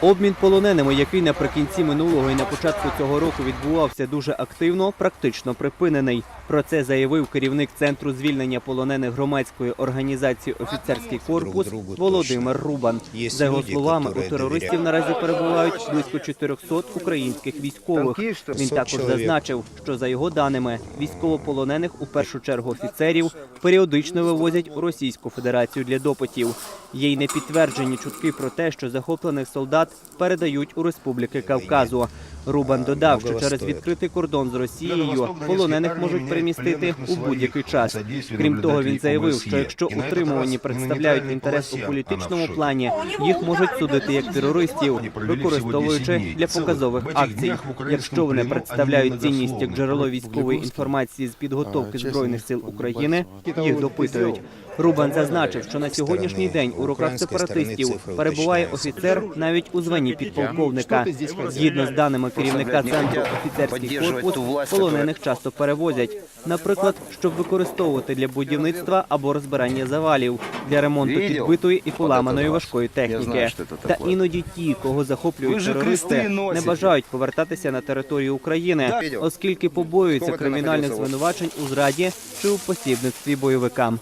Обмін полоненими, який наприкінці минулого і на початку цього року відбувався дуже активно, практично припинений. Про це заявив керівник центру звільнення полонених громадської організації Офіцерський корпус Володимир Рубан. За його словами, у терористів наразі перебувають близько 400 українських військових. Він також зазначив, що за його даними військовополонених у першу чергу офіцерів періодично вивозять у Російську Федерацію для допитів. Є й непідтверджені чутки про те, що захоплених солдат передають у республіки Кавказу. Рубан додав, що через відкритий кордон з Росією полонених можуть перемістити у будь-який час. Крім того, він заявив, що якщо утримувані представляють інтерес у політичному плані, їх можуть судити як терористів, використовуючи для показових акцій. Якщо вони представляють цінність як джерело військової інформації з підготовки збройних сил України, їх допитують. Рубан зазначив, що на сьогоднішній день у руках сепаратистів перебуває офіцер навіть у званні підполковника. Згідно з даними керівника центру офіцерський корпус, полонених часто перевозять, наприклад, щоб використовувати для будівництва або розбирання завалів, для ремонту підбитої і поламаної важкої техніки. Та іноді ті, кого захоплюють терористи, не бажають повертатися на територію України, оскільки побоюються кримінальних звинувачень у зраді чи у посібництві бойовикам.